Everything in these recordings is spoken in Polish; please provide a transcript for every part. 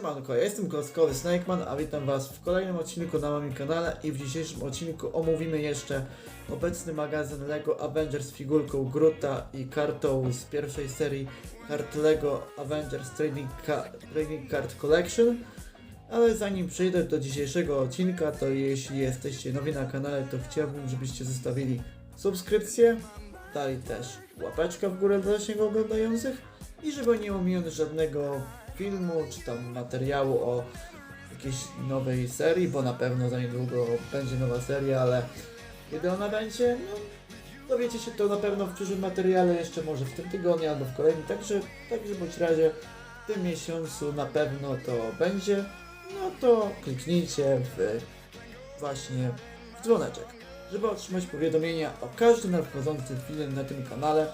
Siemanko, ja jestem Kloskowy Snakeman, a witam Was w kolejnym odcinku na moim kanale i w dzisiejszym odcinku omówimy jeszcze obecny magazyn LEGO Avengers z figurką Gruta i kartą z pierwszej serii kart LEGO Avengers Trading, Ca Trading Card Collection. Ale zanim przejdę do dzisiejszego odcinka, to jeśli jesteście nowi na kanale, to chciałbym, żebyście zostawili subskrypcję, dali też łapeczkę w górę dla zasięgu oglądających i żeby nie ominąć żadnego filmu czy tam materiału o jakiejś nowej serii, bo na pewno za niedługo będzie nowa seria, ale kiedy ona będzie, no dowiecie się to na pewno w przyszłym materiale, jeszcze może w tym tygodniu albo w kolejnym, także, także bądź razie w tym miesiącu na pewno to będzie, no to kliknijcie w właśnie w dzwoneczek, żeby otrzymać powiadomienia o każdym nadchodzącym filmie na tym kanale.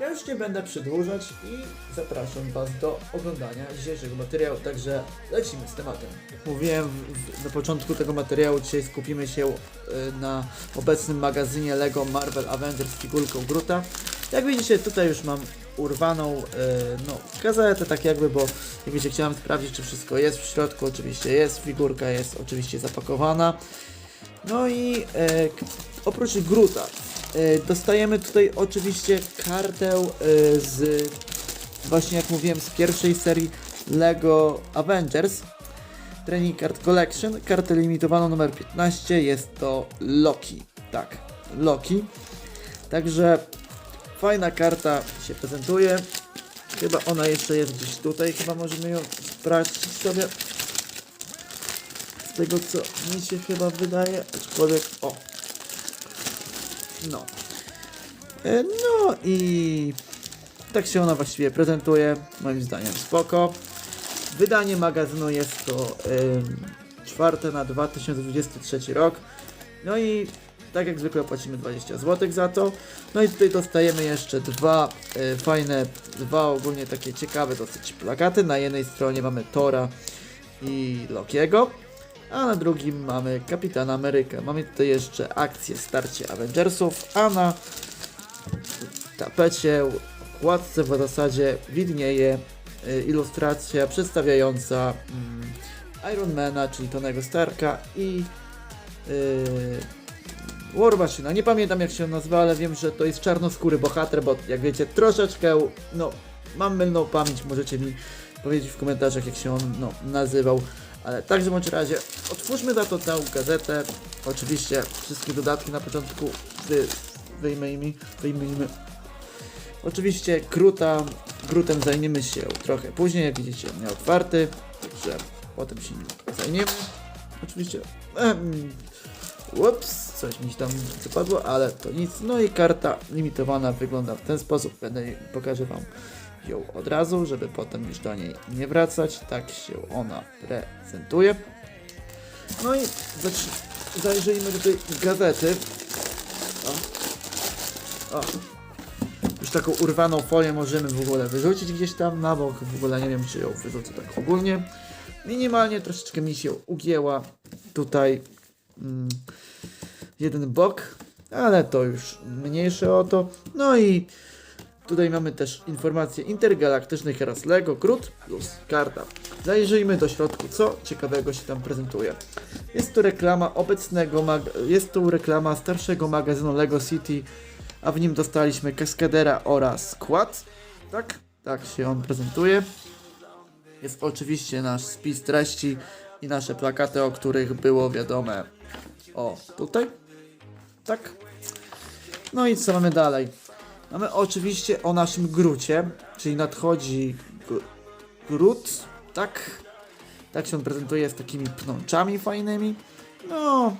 Ja już nie będę przedłużać i zapraszam Was do oglądania dzisiejszego materiału, także lecimy z tematem. Mówiłem na początku tego materiału, dzisiaj skupimy się y, na obecnym magazynie LEGO Marvel Avengers z figurką Gruta. Jak widzicie, tutaj już mam urwaną y, no, gazetę, tak jakby, bo jak wiecie, chciałem sprawdzić, czy wszystko jest w środku. Oczywiście jest, figurka jest oczywiście zapakowana. No i e, oprócz Gruta e, dostajemy tutaj oczywiście kartę e, z właśnie jak mówiłem z pierwszej serii LEGO Avengers Training Card Collection, kartę limitowaną numer 15, jest to Loki, tak, Loki. Także fajna karta się prezentuje. Chyba ona jeszcze jest gdzieś tutaj, chyba możemy ją sprawdzić sobie z tego co mi się chyba wydaje, aczkolwiek o. No. E, No i tak się ona właściwie prezentuje, moim zdaniem spoko. Wydanie magazynu jest to ym, czwarte na 2023 rok. No i tak jak zwykle płacimy 20 zł za to. No i tutaj dostajemy jeszcze dwa y, fajne, dwa ogólnie takie ciekawe dosyć plakaty. Na jednej stronie mamy Tora i Lokiego, a na drugim mamy Kapitana Amerykę. Mamy tutaj jeszcze akcję starcie Avengersów, a na tapecie, okładce w zasadzie widnieje y, ilustracja przedstawiająca mm, Ironmana, czyli Tonego Starka i yy, War Machina. Nie pamiętam jak się nazywa, ale wiem, że to jest czarnoskóry bohater, bo jak wiecie, troszeczkę, no, mam mylną pamięć, możecie mi powiedzieć w komentarzach jak się on no, nazywał. Ale także bądź razie, otwórzmy za to tę gazetę. Oczywiście wszystkie dodatki na początku wy, wyjmijmy, wyjmijmy. Oczywiście Gruta, Grutem zajmiemy się trochę później, jak widzicie nieotwarty, także potem się nim zajmiemy. Oczywiście, em, ups, coś mi tam wypadło, ale to nic. No i karta limitowana wygląda w ten sposób, będę pokażę Wam ją od razu, żeby potem już do niej nie wracać. Tak się ona prezentuje. No i zajrzyjmy do tej gazety. O. O. Już taką urwaną folię możemy w ogóle wyrzucić gdzieś tam na bok. W ogóle nie wiem, czy ją wyrzucę tak ogólnie. Minimalnie troszeczkę mi się ugięła tutaj jeden bok, ale to już mniejsze o to. No i Tutaj mamy też informacje intergalaktycznych oraz LEGO Groot plus karta. Zajrzyjmy do środku, co ciekawego się tam prezentuje. Jest to reklama obecnego, jest to reklama starszego magazynu LEGO City, a w nim dostaliśmy kaskadera oraz skład. Tak? Tak się on prezentuje. Jest oczywiście nasz spis treści i nasze plakaty, o których było wiadome. O, tutaj? Tak? No i co mamy dalej? Mamy oczywiście o naszym grucie, czyli nadchodzi gr- grut, tak? Tak się on prezentuje z takimi pnączami fajnymi. No,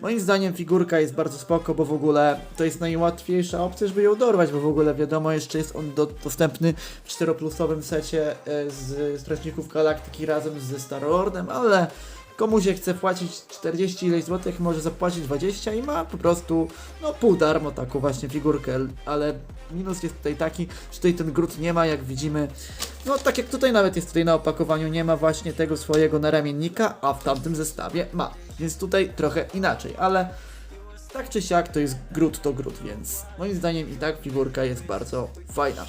moim zdaniem figurka jest bardzo spoko, bo w ogóle to jest najłatwiejsza opcja, żeby ją dorwać, bo w ogóle wiadomo, jeszcze jest on do, dostępny w 4-plusowym secie e, z Strażników Galaktyki razem ze Star-Lordem, ale komu się chce płacić 40 ileś złotych, może zapłacić 20 i ma po prostu no pół darmo taką właśnie figurkę, ale minus jest tutaj taki, że tutaj ten grut nie ma, jak widzimy, no tak jak tutaj nawet jest tutaj na opakowaniu, nie ma właśnie tego swojego naramiennika, a w tamtym zestawie ma, więc tutaj trochę inaczej, ale tak czy siak to jest grut to grut, więc moim zdaniem i tak figurka jest bardzo fajna.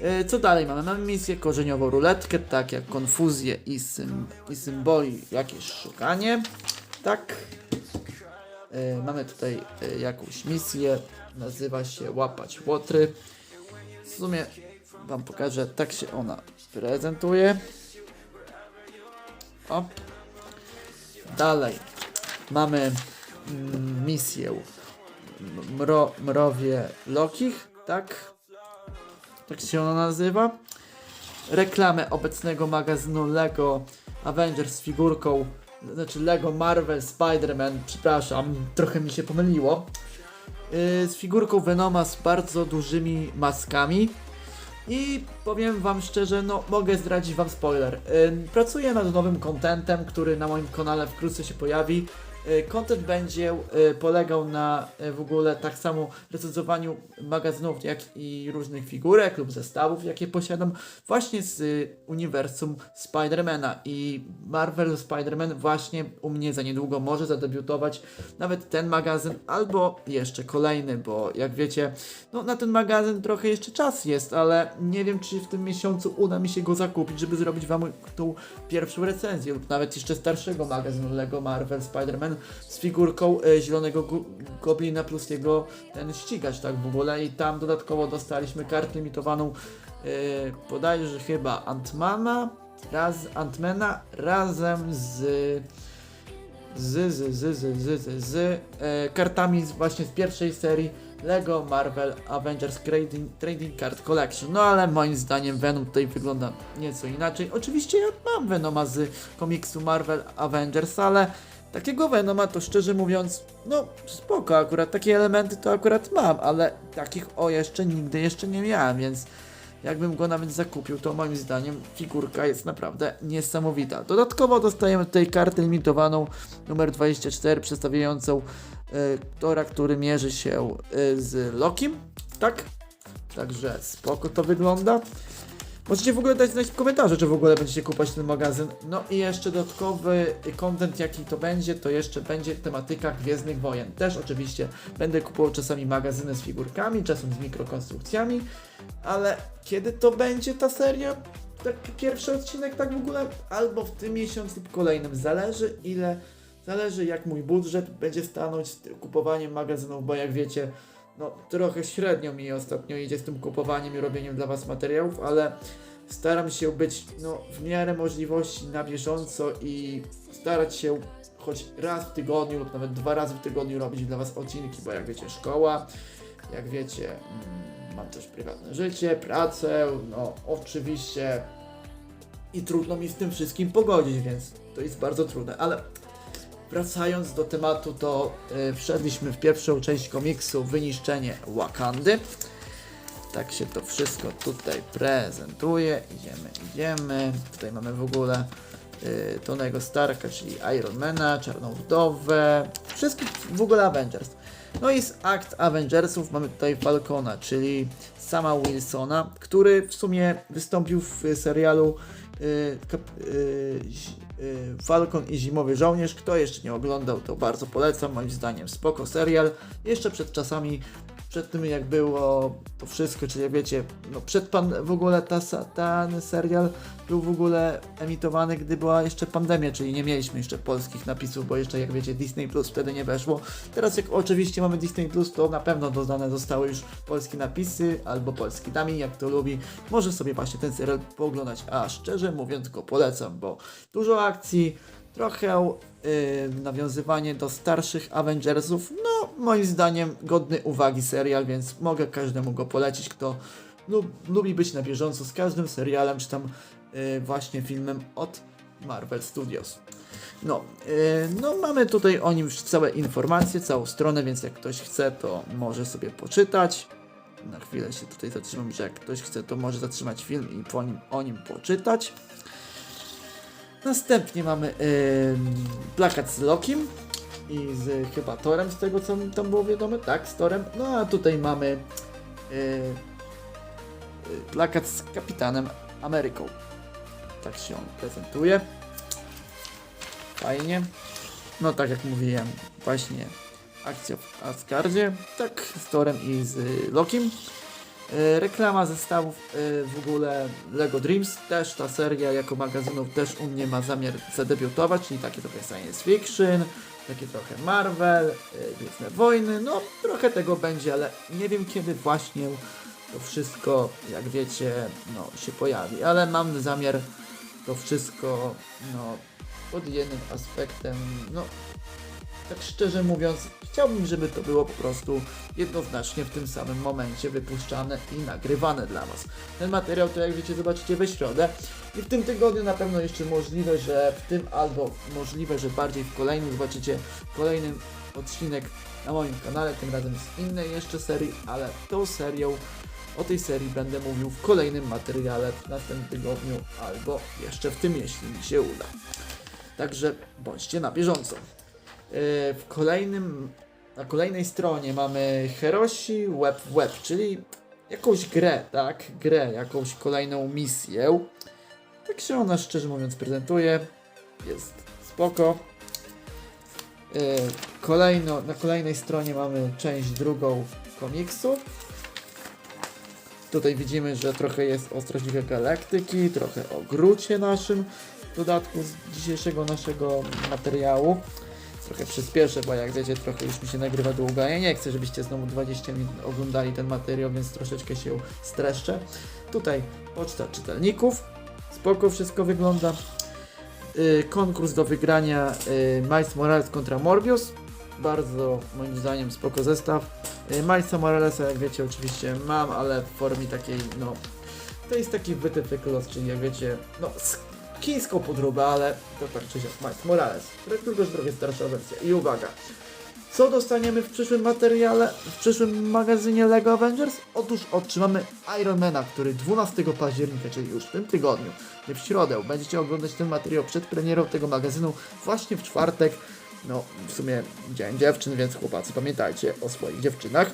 E, Co dalej mamy? Mamy misję korzeniową ruletkę, tak jak konfuzję i, sym, i symboli, jakieś szukanie. Tak. E, Mamy tutaj e, jakąś misję, nazywa się łapać łotry. W sumie wam pokażę, tak się ona prezentuje. O. Dalej mamy mm, misję Mro, Mrowie Lokich, tak? Tak się ona nazywa. Reklamę obecnego magazynu Lego Avengers z figurką, znaczy Lego Marvel Spider-Man, przepraszam, trochę mi się pomyliło. Yy, z figurką Venoma z bardzo dużymi maskami. I powiem wam szczerze, no mogę zdradzić wam spoiler. Ym, pracuję nad nowym contentem, który na moim kanale wkrótce się pojawi. Y, Content będzie y, polegał na y, w ogóle tak samo recenzowaniu magazynów, jak i różnych figurek lub zestawów, jakie posiadam, właśnie z uniwersum Spidermana. I Marvel Spider-Man właśnie u mnie za niedługo może zadebiutować nawet ten magazyn, albo jeszcze kolejny, bo jak wiecie, no na ten magazyn trochę jeszcze czas jest, ale nie wiem, czy w tym miesiącu uda mi się go zakupić, żeby zrobić wam tą pierwszą recenzję, lub nawet jeszcze starszego magazynu Lego Marvel Spider-Man z figurką e, zielonego goblina plus jego ten ścigacz, tak w ogóle. I tam dodatkowo dostaliśmy kartę limitowaną, e, bodajże chyba Antmana, raz Antmana razem z z, z, z, z, z, z, z e, kartami z, właśnie z pierwszej serii Lego Marvel Avengers Trading, Trading Card Collection. No ale moim zdaniem Venom tutaj wygląda nieco inaczej. Oczywiście ja mam Venoma z komiksu Marvel Avengers, ale takiego Venoma to szczerze mówiąc, no spoko akurat, takie elementy to akurat mam, ale takich o jeszcze nigdy jeszcze nie miałem, więc jakbym go nawet zakupił, to moim zdaniem figurka jest naprawdę niesamowita. Dodatkowo dostajemy tutaj kartę limitowaną numer 24 przedstawiającą e, Tora, który mierzy się e, z Lokim. Tak? Także spoko to wygląda. Możecie w ogóle dać znać w komentarzu, czy w ogóle będziecie kupować ten magazyn. No i jeszcze dodatkowy content, jaki to będzie, to jeszcze będzie tematyka Gwiezdnych Wojen. Też oczywiście będę kupował czasami magazyny z figurkami, czasem z mikrokonstrukcjami, ale kiedy to będzie ta seria? Tak pierwszy odcinek tak w ogóle? Albo w tym miesiącu lub kolejnym. Zależy ile, zależy jak mój budżet będzie stanąć z kupowaniem magazynów, bo jak wiecie, no trochę średnio mi ostatnio idzie z tym kupowaniem i robieniem dla Was materiałów, ale staram się być no, w miarę możliwości na bieżąco i starać się choć raz w tygodniu lub nawet dwa razy w tygodniu robić dla Was odcinki, bo jak wiecie, szkoła, jak wiecie, mm, mam też prywatne życie, pracę, no oczywiście i trudno mi z tym wszystkim pogodzić, więc to jest bardzo trudne, ale wracając do tematu, to y, wszedliśmy w pierwszą część komiksu Wyniszczenie Wakandy. Tak się to wszystko tutaj prezentuje. Idziemy, idziemy. Tutaj mamy w ogóle y, Tonego Starka, czyli Ironmana, Czarną Wdowę, wszystkich w ogóle Avengers. No i z akt Avengersów mamy tutaj Falcona, czyli sama Wilsona, który w sumie wystąpił w serialu y, kap, y, Falcon i Zimowy Żołnierz. Kto jeszcze nie oglądał, to bardzo polecam. Moim zdaniem spoko serial. Jeszcze przed czasami, przed tym jak było to wszystko, czyli jak wiecie, no przed pan w ogóle ta, ten serial był w ogóle emitowany, gdy była jeszcze pandemia, czyli nie mieliśmy jeszcze polskich napisów, bo jeszcze jak wiecie Disney Plus wtedy nie weszło. Teraz jak oczywiście mamy Disney Plus, to na pewno dodane zostały już polskie napisy albo polski dummy, jak to lubi. Może sobie właśnie ten serial pooglądać, a szczerze mówiąc go polecam, bo dużo akcji, trochę yy, nawiązywanie do starszych Avengersów, no moim zdaniem godny uwagi serial, więc mogę każdemu go polecić, kto lub, lubi być na bieżąco z każdym serialem, czy tam yy, właśnie filmem od Marvel Studios. No, yy, no mamy tutaj o nim już całe informacje, całą stronę, więc jak ktoś chce, to może sobie poczytać. Na chwilę się tutaj zatrzymam, że jak ktoś chce, to może zatrzymać film i po nim, o nim poczytać. Następnie mamy ym, plakat z Lokim i z chyba Torem, z tego co tam było wiadome. Tak, z Torem. No a tutaj mamy y, y, plakat z Kapitanem Ameryką. Tak się on prezentuje. Fajnie. No tak jak mówiłem, właśnie akcja w Asgardzie. Tak, z Torem i z Lokim. E, Reklama zestawów e, w ogóle Lego Dreams, też ta seria jako magazynów też u mnie ma zamiar zadebiutować, czyli takie trochę science fiction, takie trochę Marvel, e, Gwiezdne Wojny, no trochę tego będzie, ale nie wiem kiedy właśnie to wszystko, jak wiecie, no się pojawi, ale mam zamiar to wszystko, no pod jednym aspektem, no tak szczerze mówiąc, chciałbym, żeby to było po prostu jednoznacznie w tym samym momencie wypuszczane i nagrywane dla Was. Ten materiał to jak wiecie zobaczycie we środę i w tym tygodniu na pewno jeszcze możliwe, że w tym albo możliwe, że bardziej w kolejnym zobaczycie kolejny odcinek na moim kanale, tym razem z innej jeszcze serii, ale tą serią o tej serii będę mówił w kolejnym materiale w następnym tygodniu albo jeszcze w tym, jeśli mi się uda. Także bądźcie na bieżąco. Yy, W kolejnym, na kolejnej stronie mamy Herosi Web Web, czyli jakąś grę, tak? Grę, jakąś kolejną misję. Tak się ona szczerze mówiąc prezentuje. Jest spoko. Yy, Kolejno, na kolejnej stronie mamy część drugą komiksu. Tutaj widzimy, że trochę jest o Strażnikach Galaktyki, trochę o Grucie naszym w dodatku z dzisiejszego naszego materiału. Trochę przyspieszę, bo jak wiecie, trochę już mi się nagrywa długo. Ja nie chcę, żebyście znowu 20 minut oglądali ten materiał, więc troszeczkę się streszczę. Tutaj poczta czytelników. Spoko wszystko wygląda. Yy, konkurs do wygrania yy, Miles Morales kontra Morbius. Bardzo moim zdaniem spoko zestaw. Yy, Milesa Moralesa jak wiecie oczywiście mam, ale w formie takiej no... To jest taki wytypy los, czyli jak wiecie, no chińską podróbę, ale to tak czy siak Miles Morales. Tylko, że trochę starsza wersja. I uwaga, co dostaniemy w przyszłym materiale, w przyszłym magazynie LEGO Avengers? Otóż otrzymamy Ironmana, który 12 października, czyli już w tym tygodniu, nie w środę, będziecie oglądać ten materiał przed premierą tego magazynu właśnie w czwartek. No, w sumie dzień dziewczyn, więc chłopacy pamiętajcie o swoich dziewczynach.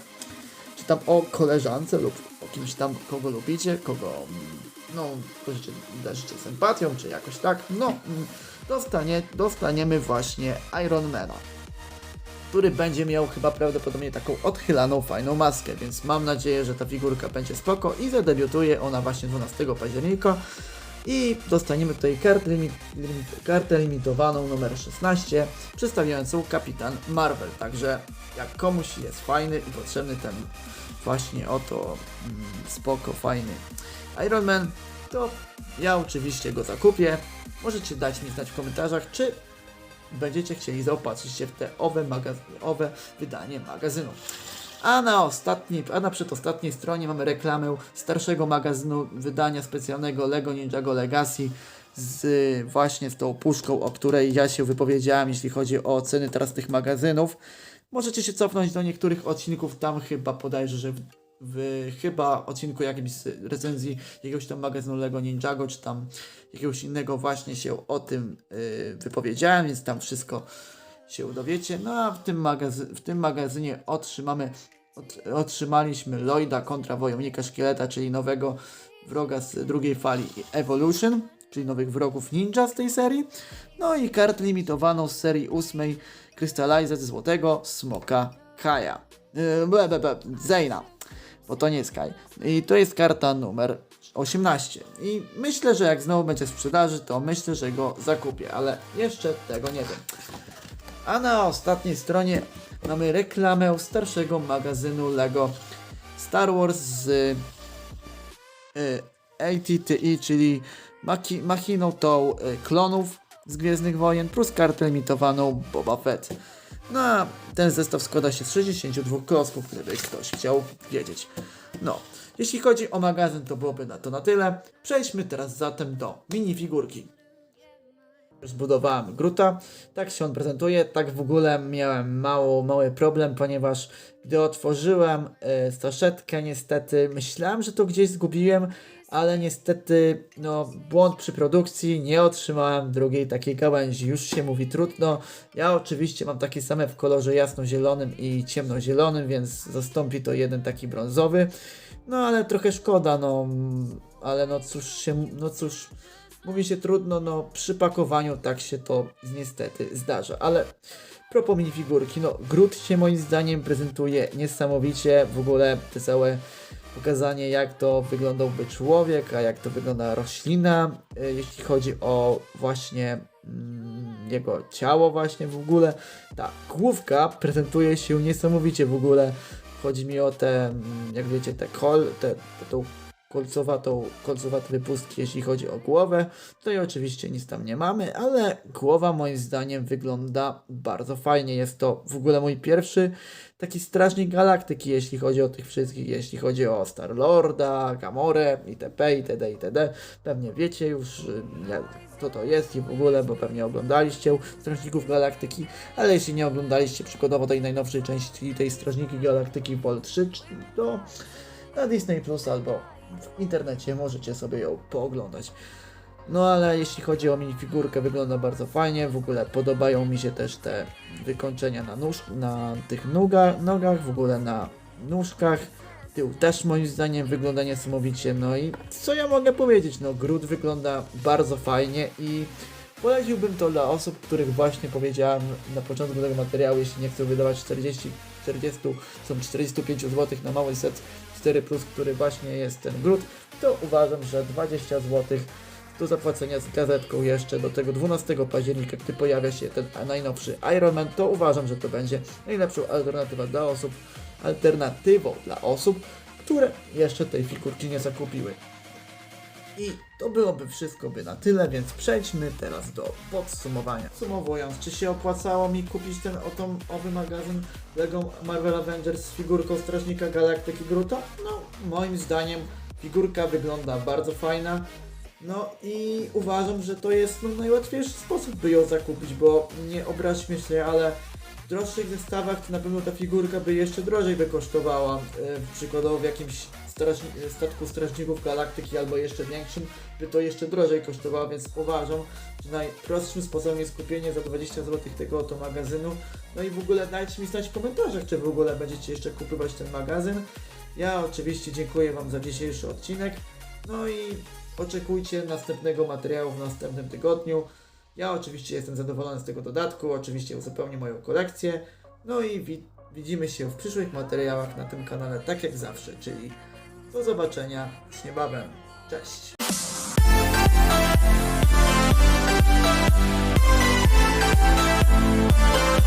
Czy tam o koleżance lub o kimś tam, kogo lubicie, kogo, no, darzycie, darzycie sympatią, czy jakoś tak. No, mm, dostanie, dostaniemy właśnie Ironmana który będzie miał chyba prawdopodobnie taką odchylaną, fajną maskę, więc mam nadzieję, że ta figurka będzie spoko i zadebiutuje ona właśnie 12 października i dostaniemy tutaj kartę, limi lim kartę limitowaną numer 16 przedstawiającą Kapitan Marvel, także jak komuś jest fajny i potrzebny ten właśnie oto mm, spoko, fajny Iron Man, to ja oczywiście go zakupię. Możecie dać mi znać w komentarzach, czy będziecie chcieli zaopatrzyć się w te owe, owe wydanie magazynu. A na ostatniej, a na przedostatniej stronie mamy reklamę starszego magazynu wydania specjalnego Lego Ninjago Legacy z właśnie z tą puszką, o której ja się wypowiedziałem, jeśli chodzi o ceny teraz tych magazynów. Możecie się cofnąć do niektórych odcinków, tam chyba podajże, że w, chyba odcinku jakimś z recenzji jakiegoś tam magazynu Lego Ninjago, czy tam jakiegoś innego właśnie się o tym yy, wypowiedziałem, więc tam wszystko się dowiecie. No a w tym, w tym magazynie otrzymamy, ot- otrzymaliśmy Lloyda kontra Wojownika Szkieleta, czyli nowego wroga z drugiej fali Evolution, czyli nowych wrogów ninja z tej serii. No i kartę limitowaną z serii ósmej Crystallize ze złotego smoka Kaja. Yy, Zeyna, bo to nie Kaj. I to jest karta numer 18. I myślę, że jak znowu będzie w sprzedaży, to myślę, że go zakupię, ale jeszcze tego nie wiem. A na ostatniej stronie mamy reklamę starszego magazynu LEGO Star Wars z y, ATTE, czyli maki, machiną tą y, klonów z Gwiezdnych Wojen, plus kartę limitowaną Boba Fett. No a ten zestaw składa się z 62 klocków, gdyby ktoś chciał wiedzieć. No, jeśli chodzi o magazyn, to byłoby na to na tyle. Przejdźmy teraz zatem do minifigurki. Zbudowałem Gruta, tak się on prezentuje, tak w ogóle miałem mało, mały problem, ponieważ gdy otworzyłem y, niestety myślałem, że to gdzieś zgubiłem, ale niestety no, błąd przy produkcji, nie otrzymałem drugiej takiej gałęzi, już się mówi trudno. Ja oczywiście mam takie same w kolorze jasno-zielonym i ciemnozielonym, więc zastąpi to jeden taki brązowy. No ale trochę szkoda, no. Ale no cóż się, no cóż, mówi się trudno, no przy pakowaniu tak się to niestety zdarza, ale propos minifigurki, no Groot się moim zdaniem prezentuje niesamowicie, w ogóle te całe pokazanie jak to wyglądałby człowiek, a jak to wygląda roślina, e, jeśli chodzi o właśnie mm, jego ciało właśnie w ogóle. Ta główka prezentuje się niesamowicie w ogóle. Chodzi mi o te, mm, jak wiecie, te kol, te, te kolcowatą, kolcowate wypustki, jeśli chodzi o głowę. Tutaj oczywiście nic tam nie mamy, ale głowa moim zdaniem wygląda bardzo fajnie. Jest to w ogóle mój pierwszy taki strażnik galaktyki, jeśli chodzi o tych wszystkich, jeśli chodzi o Star-Lorda, Gamorę, itp., itd., itd. Pewnie wiecie już, y, co to jest i w ogóle, bo pewnie oglądaliście Strażników Galaktyki, ale jeśli nie oglądaliście przykładowo tej najnowszej części, tej Strażniki Galaktyki Vol 3, to na Disney Plus albo w internecie możecie sobie ją pooglądać. No ale jeśli chodzi o minifigurkę, wygląda bardzo fajnie. W ogóle podobają mi się też te wykończenia na, nóż, na tych noga, nogach, w ogóle na nóżkach. Tył też moim zdaniem wygląda niesamowicie. No i co ja mogę powiedzieć? No Groot wygląda bardzo fajnie i poleciłbym to dla osób, których właśnie powiedziałem na początku tego materiału, jeśli nie chcą wydawać 40, 40 są 45 zł na mały set 4 plus, który właśnie jest ten Groot, to uważam, że 20 zł do zapłacenia z gazetką jeszcze do tego 12 października, gdy pojawia się ten najnowszy Iron Man, to uważam, że to będzie najlepszą alternatywą dla osób, alternatywą dla osób, które jeszcze tej figurki nie zakupiły. I to byłoby wszystko by na tyle, więc przejdźmy teraz do podsumowania. Podsumowując, czy się opłacało mi kupić ten oto owy magazyn LEGO Marvel Avengers z figurką Strażnika Galaktyki Gruta? No, moim zdaniem figurka wygląda bardzo fajna. No i uważam, że to jest no, najłatwiejszy sposób, by ją zakupić, bo nie obraźmy się, ale w droższych zestawach to na pewno ta figurka by jeszcze drożej by kosztowała. Yy, przykładowo w jakimś strażni statku Strażników Galaktyki albo jeszcze większym by to jeszcze drożej kosztowało, więc uważam, że najprostszym sposobem jest kupienie za 20 zł tego oto magazynu. No i w ogóle dajcie mi znać w komentarzach, czy w ogóle będziecie jeszcze kupować ten magazyn. Ja oczywiście dziękuję Wam za dzisiejszy odcinek. No i oczekujcie następnego materiału w następnym tygodniu. Ja oczywiście jestem zadowolony z tego dodatku, oczywiście uzupełnię moją kolekcję. No i wi widzimy się w przyszłych materiałach na tym kanale, tak jak zawsze, czyli do zobaczenia już niebawem. Cześć! Thank